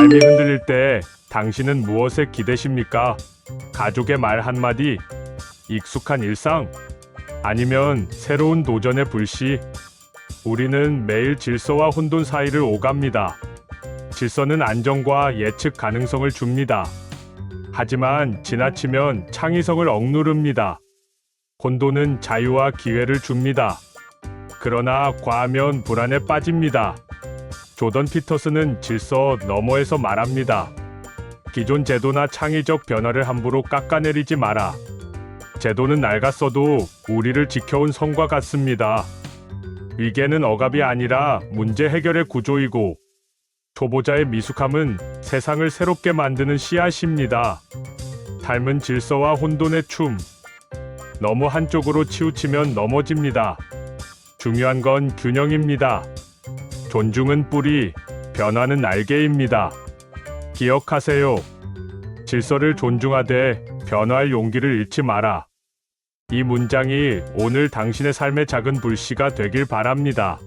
삶이 흔들릴 때 당신은 무엇에 기대십니까? 가족의 말 한마디? 익숙한 일상? 아니면 새로운 도전의 불씨? 우리는 매일 질서와 혼돈 사이를 오갑니다. 질서는 안정과 예측 가능성을 줍니다. 하지만 지나치면 창의성을 억누릅니다. 혼돈은 자유와 기회를 줍니다. 그러나 과하면 불안에 빠집니다. 조던 피터스는 질서 너머에서 말합니다. 기존 제도나 창의적 변화를 함부로 깎아내리지 마라. 제도는 낡았어도 우리를 지켜온 성과 같습니다. 위계는 억압이 아니라 문제 해결의 구조이고 초보자의 미숙함은 세상을 새롭게 만드는 씨앗입니다. 닮은 질서와 혼돈의 춤. 너무 한쪽으로 치우치면 넘어집니다. 중요한 건 균형입니다. 존중은 뿌리, 변화는 날개입니다. 기억하세요. 질서를 존중하되 변화할 용기를 잃지 마라. 이 문장이 오늘 당신의 삶의 작은 불씨가 되길 바랍니다.